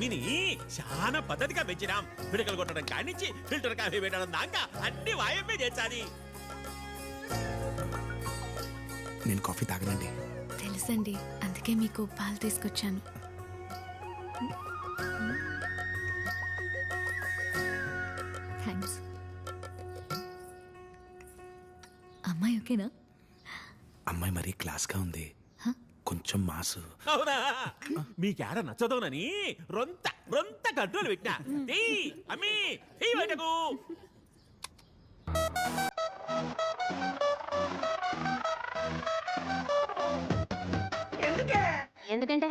అమ్మిని చాలా పద్ధతిగా పెంచినాం. పిడకలు కొట్టడం కానిచ్చి ఫిల్టర్ కాఫీ పెట్టడం దాకా అన్ని వాయమే చేశాది. నేను కాఫీ తాగనండి. తెలుసండి అందుకే మీకు పాలు తీసుకొచ్చాను. థ్యాంక్స్. అమ్మాయి ఓకేనా? అమ్మాయి మరీ క్లాస్గా ఉంది. కొంచెం మాసు. అవునా? మీకేడ నచ్చదోనని రొంత రొంత కంట్రోల్ పెట్టినా. అమ్మి బయటకు ఎందుకంటే?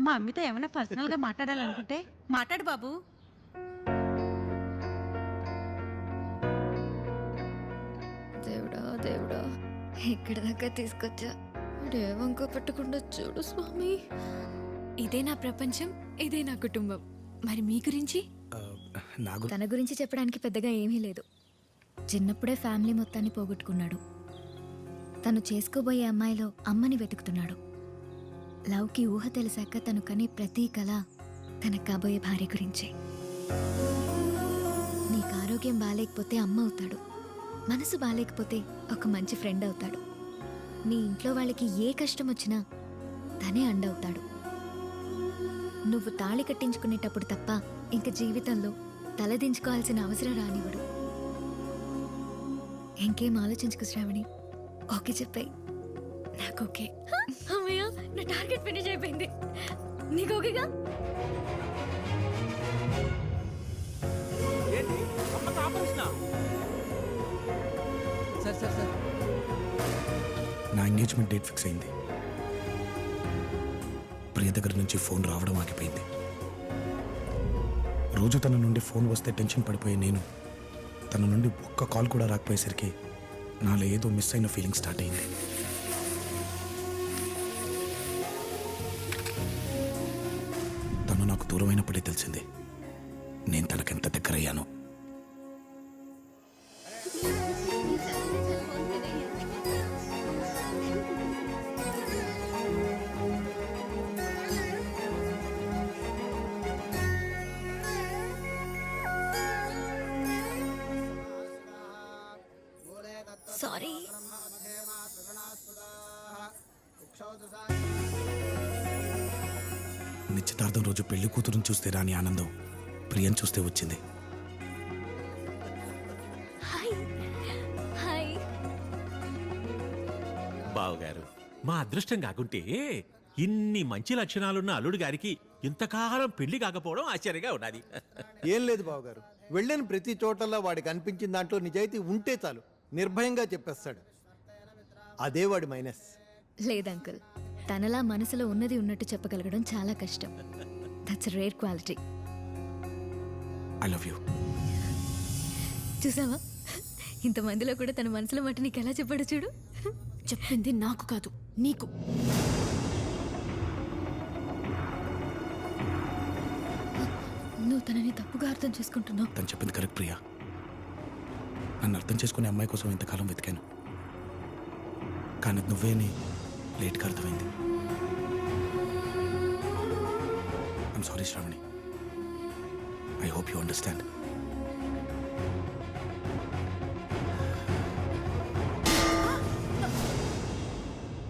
మా అమ్మతో ఏమైనా పర్సనల్గా మాట్లాడాలనుకుంటే మాట్లాడు బాబు. దేవుడా దేవుడా ఇక్కడి దాకా తీసుకొచ్చా? వాడు ఏ వంక పెట్టకుండా చూడు స్వామి. ఇదే నా ప్రపంచం ఇదే నా కుటుంబం. మరి మీ గురించి? తన గురించి చెప్పడానికి పెద్దగా ఏమీ లేదు. చిన్నప్పుడే ఫ్యామిలీ మొత్తాన్ని పోగొట్టుకున్నాడు. తను చేసుకోబోయే అమ్మాయిలో అమ్మని వెతుకుతున్నాడు. లవ్కి ఊహ తెలిసాక తను కనే ప్రతి కళ తన కాబోయే భార్య గురించే. నీకు ఆరోగ్యం బాగాలేకపోతే అమ్మ అవుతాడు. మనసు బాగాలేకపోతే ఒక మంచి ఫ్రెండ్ అవుతాడు. నీ ఇంట్లో వాళ్ళకి ఏ కష్టం వచ్చినా తనే అండవుతాడు. నువ్వు తాళి కట్టించుకునేటప్పుడు తప్ప ఇంక జీవితంలో తలదించుకోవాల్సిన అవసరం రానివ్వడు. ఇంకేం ఆలోచించుకు శ్రావణి? ఓకే చెప్పాయి. నాకు ఓకే అమ్మయ్య నా టార్గెట్ ఫినిష్ అయిపోయింది. నీకు ఓకేగా సార్ సార్ సార్. నా ఎంగేజ్మెంట్ డేట్ ఫిక్స్ అయింది. ప్రియ దగ్గర నుంచి ఫోన్ రావడం ఆగిపోయింది. రోజు తన నుండి ఫోన్ వస్తే టెన్షన్ పడిపోయే నేను తన నుండి ఒక్క కాల్ కూడా రాకపోయేసరికి నాలో ఏదో మిస్ అయిన ఫీలింగ్ స్టార్ట్ అయింది. తను నాకు దూరమైనప్పుడే తెలిసింది. నేను తనకెంత దగ్గరయ్యాను. నిశ్చితార్థం రోజు పెళ్ళి కూతురుని చూస్తే రాని ఆనందం ప్రియం చూస్తే వచ్చింది. హాయ్. హాయ్. బావగారు మా అదృష్టం కాకుంటే ఇన్ని మంచి లక్షణాలున్న అల్లుడు గారికి ఇంతకాలం పెళ్ళి కాకపోవడం ఆశ్చర్యంగా ఉన్నది. ఏం లేదు బావగారు. వెళ్ళిన ప్రతి చోటల్లా వాడికి అనిపించిన దాంట్లో నిజాయితీ ఉంటే చాలు. నిర్భయంగా చెప్పేస్తాడు. అదే వాడి మైనస్. లేదు అంకుల్. తనలా మనసులో ఉన్నది ఉన్నట్టు చెప్పగలగడం చాలా కష్టం. That's rare quality I love you చూసావా? ఇంతమందిలో కూడా తన మనసులో మాట నీకు ఎలా చెప్పాడు చూడు. చెప్పింది నాకు కాదు నీకు. నువ్వు తనని తప్పుగా అర్థం చేసుకుంటున్నావు. తను చెప్పింది కరెక్ట్ ప్రియా. నన్ను అర్థం చేసుకునే అమ్మాయి కోసం ఇంతకాలం వెతికాను. కానీ అది నువ్వే అని లేట్గా అర్థమైంది. I'm sorry Shravani I hope you understand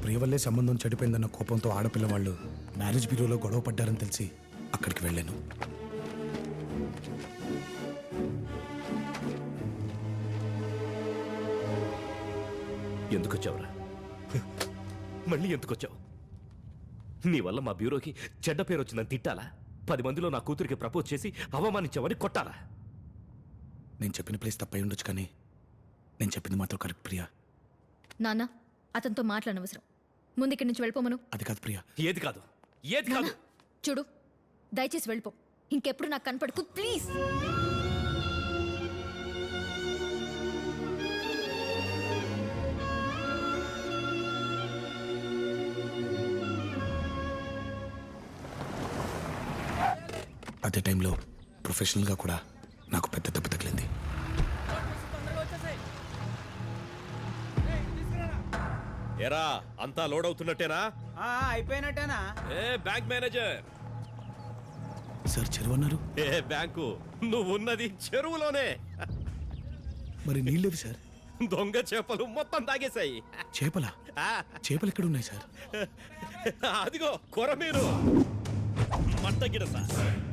Priya వల్లే సంబంధం చెడిపోయిందన్న కోపంతో ఆడపిల్ల వాళ్ళు మ్యారేజ్ బ్యూరోలో గొడవ పడ్డారని తెలిసి అక్కడికి వెళ్ళాను. ఎందుకు వచ్చావురా మళ్ళీ ఎందుకు వచ్చావు నీ వల్ల మా బ్యూరోకి చెడ్డ పేరు వచ్చిందని తిట్టాలా? పది మందిలో నా కూతురికి ప్రపోజ్ చేసి అవమానించావని కొట్టాలా? నేను చెప్పిన ప్లేస్ తప్పై ఉండొచ్చు కానీ నేను చెప్పింది మాత్రం కరెక్ట్ ప్రియా. నాన్న అతనితో మాట్లాడనవసరం. ముందు ఇక్కడి నుంచి వెళ్ళిపోమను అది కాదు ప్రియా. ఏది కాదు? ఏది కాదు? చూడు దయచేసి వెళ్ళిపో. ఇంకెప్పుడు నాకు కనపడకు ప్లీజ్. అదే టైంలో ప్రొఫెషనల్గా కూడా నాకు పెద్ద దెబ్బ తగిలింది. ఎరా అంతా లోడ్ అవుతున్నట్టేనా? అయిపోయినట్టేనా? ఏ బ్యాంక్ మేనేజర్. సార్ చెరువు అన్నారు? ఏ బ్యాంకు నువ్వు ఉన్నది చెరువులోనే. మరి నీళ్ళేవి సార్? దొంగ చేపలు మొత్తం తాగేశాయి. చేపలా? ఆ, చేపలు ఎక్కడ ఉన్నాయి సార్? అదిగో కొరమీరు. మట్టగిడస బొచ్చ.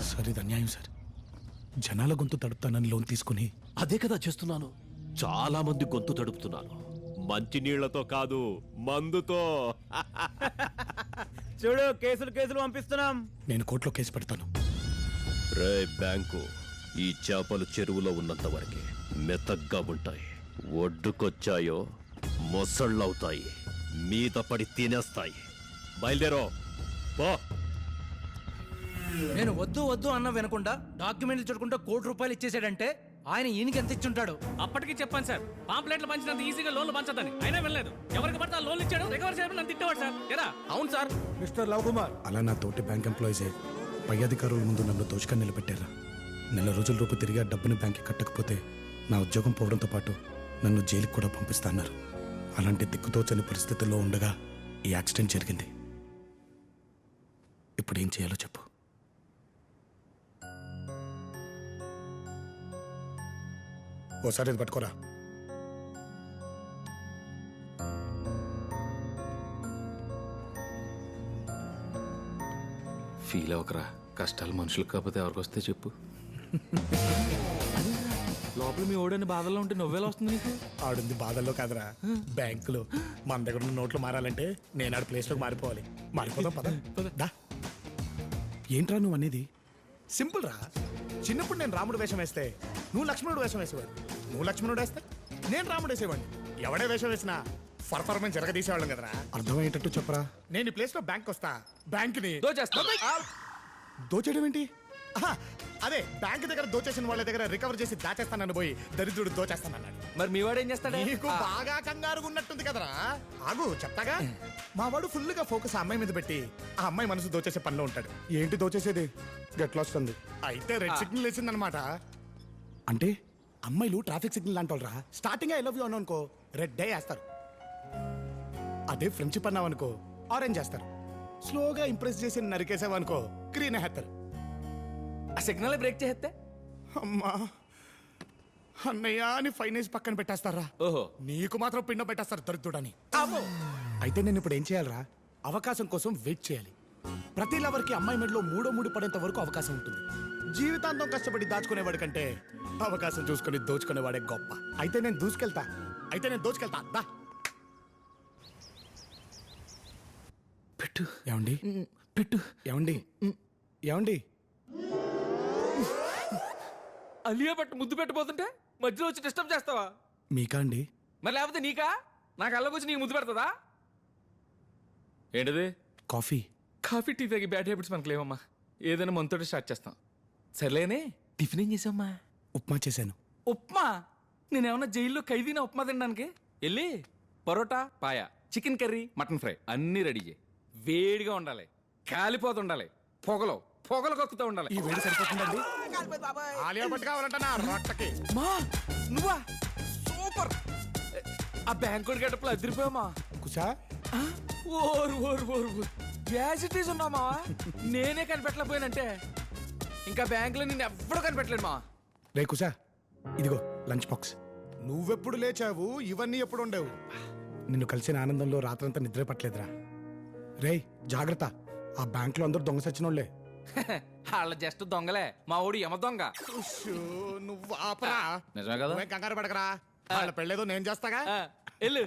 సార్ ఇది అన్యాయం సార్. జనాల గొంతు తడుపుతానని లోన్ తీసుకుని అదే కదా చేస్తున్నాను. చాలా మంది గొంతు తడుపుతున్నాను మంచి నీళ్ళతో కాదు మందుతో. చూడు కేసులు కేసులు పంపిస్తున్నాం. నేను కోర్టులో కేసు పెడతాను. రే బ్యాంకు ఈ చేపలు చెరువులో ఉన్నంత వరకే మెత్తగ్గా ఉంటాయి. ఒడ్డుకొచ్చాయో మొసళ్ళవుతాయి. మీద పడి తినేస్తాయి. బయలుదేరో. పో. నేను వద్దు వద్దు అన్న వినకుండా డాక్యుమెంట్లు చూడకుండా కోటి రూపాయలు ఇచ్చేసాడంటే ఆయన ఈయనకి ఎంత ఇచ్చుంటాడు? అప్పటికి చెప్పాను సార్. పాంప్లెట్లు పంచినంత ఈజీగా లోన్లు పంచదని అయినా వెళ్ళలేదు ఎవరికి పడితే ఆ లోన్లు ఇచ్చాడు రికవర్ చేయడం నన్ను తిట్టేవాడు సార్. ఎరా అవును సార్. Mister love Kumar. అలా నా తోటి బ్యాంక్ ఎంప్లాయీసే పై అధికారుల ముందు నన్ను దోచుగా నిలబెట్టారా. నెల రోజుల రూపు తిరిగి ఆ డబ్బుని బ్యాంక్కి కట్టకపోతే నా ఉద్యోగం పోవడంతో పాటు నన్ను జైలుకి కూడా పంపిస్తాన్నారు అలాంటి దిక్కుతోచని పరిస్థితుల్లో ఉండగా ఈ యాక్సిడెంట్ జరిగింది. ఇప్పుడు ఏం చేయాలో చెప్పు. ఓసారి ఇది పట్టుకోరా. ఫీల్ అవ్వకరా. కష్టాలు మనుషులకు కాకపోతే ఎవరికి వస్తే చెప్పు. లోపల మీ ఓడని బాధల్లో ఉంటే నవ్వేలా వస్తుంది నీకు? ఆడుంది బాధల్లో కాదురా. బ్యాంకులో మన దగ్గర ఉన్న నోట్లు మారాలంటే నేను ఆడ ప్లేస్లోకి మారిపోవాలి. మారిపోదాం పద. దా. ఏంట్రా నువ్వు అనేది సింపుల్ రా. చిన్నప్పుడు నేను రాముడు వేషం వేస్తే నువ్వు లక్ష్మణుడు వేషం వేసేవాడు నువ్వు లక్ష్మణుడు వేస్తే నేను రాముడు వేసేవాడిని. ఎవడే వేషం వేసినా పర్ఫార్మెన్స్ జరగదీసేవాళ్ళం కదరా. అర్థమయ్యేటట్టు చెప్పరా. నేను ఈ ప్లేస్లో బ్యాంక్ వస్తా బ్యాంక్ని దోచేయడం ఏంటి? ఆహా, అదే బ్యాంక్ దగ్గర దోచేసిన వాళ్ళ దగ్గర రికవర్ చేసి దాచేస్తానని పోయి దరిద్రుడు దోచేస్తానన్నాడు. మరి మీ వాడు ఏం చేస్తాడు? నీకు బాగా కంగారుగా ఉన్నట్టుంది కదరా. ఆగు చెప్తాగా? మా వాడు ఫుల్గా ఫోకస్ ఆ అమ్మాయి మీద పెట్టి ఆ అమ్మాయి మనసు దోచేసే పనిలో ఉంటాడు. ఏంటి దోచేసేది? గట్లా వస్తుంది అయితే రెడ్ సిగ్నల్ వేసిందనమాట అంటే అమ్మాయిలు ట్రాఫిక్ సిగ్నల్ లాంటి వాళ్ళరా స్టార్టింగ్ ఐ లవ్ యూ అను అనుకో రెడ్ డే వేస్తారు. అదే ఫ్రెండ్షిప్ అన్నావనుకో ఆరెంజ్ చేస్తారు స్లోగా ఇంప్రెస్ చేసి నరికేసావనుకో గ్రీన్ వేస్తారు ఆ సిగ్నల్ బ్రేక్ చేస్తే అమ్మా అన్నయ్య అని ఫైనేజ్ పక్కన పెట్టేస్తారా? ఓహో. నీకు మాత్రం పిండం పెట్టేస్తారు దరిద్రుడని. అయితే నేను ఇప్పుడు ఏం చేయాలరా? అవకాశం కోసం వెయిట్ చేయాలి. ప్రతి లవర్కి అమ్మాయి మెడలో మూడో మూడు పడేంత వరకు అవకాశం ఉంటుంది. జీవితాంతం కష్టపడి దాచుకునేవాడి కంటే అవకాశం చూసుకొని దోచుకునేవాడే గొప్ప. అయితే నేను దూసుకెళ్తా. అయితే నేను దోచుకెళ్తా. దా. పెట్టు. ఏమండి? పెట్టు. ఏమండి? ఏమండి? అలియా పట్టు ముద్దు పెట్టబోతుంటే మధ్యలో వచ్చి డిస్టర్బ్ చేస్తావా? మీకా అండి? మరి లేకపోతే నీకా? నాకు అల్లకొచ్చి నీకు ముద్దు పెడతదా? ఏంటిది? కాఫీ. కాఫీ టీ తాగి బ్యాడ్ హ్యాబిట్స్ మనకు లేవమ్మా. ఏదైనా మనతోటి స్టార్ట్ చేస్తాం. సర్లేనే టిఫిన్ ఏం చేసామ్మా ఉప్మా చేశాను. ఉప్మా? నేనేమన్నా జైల్లో ఖైదీనా ఉప్మా తినడానికి? వెళ్ళి parotta paya chicken curry mutton fry అన్నీ రెడీ చేయి. వేడిగా ఉండాలి. కాలిపోతుండాలి పొగలో పొగలు కక్కుతూ ఉండాలి. ఈ వేడి సరిపోతుందండి ఆలియా భట్ కావాలంట నా రొట్టకి. మా నువ్వా? సూపర్. ఆ బ్యాంకుడి గడపలో అదిరిపోయామా? కుసా ఓరు ఓరు ఓరు ఓరు. యాజిటీస్ ఉన్నామా నేనే కనిపెట్టలేకపోయానంటే. ఇంకా బ్యాంకులో నిన్ను ఎవ్వడూ కనిపెట్టలేను మా రే కుసా ఇదిగో లంచ్ బాక్స్. నువ్వెప్పుడు లేచావు? ఇవన్నీ ఎప్పుడు ఉండేవు. నిన్ను కలిసిన ఆనందంలో రాత్రంతా నిద్ర పట్టలేదురా. రే జాగ్రత్త. ఆ బ్యాంకులో అందరూ దొంగ సచ్చినోళ్ళే వాళ్ళ జస్ట్ దొంగలే. మా ఊడు యమ దొంగ. నువ్వు ఆపరా. నిజమే కదా. నువ్వేం కంగారు పడకరా. వాళ్ళ పెళ్ళేదో నేను చేస్తాగా? వెళ్ళు.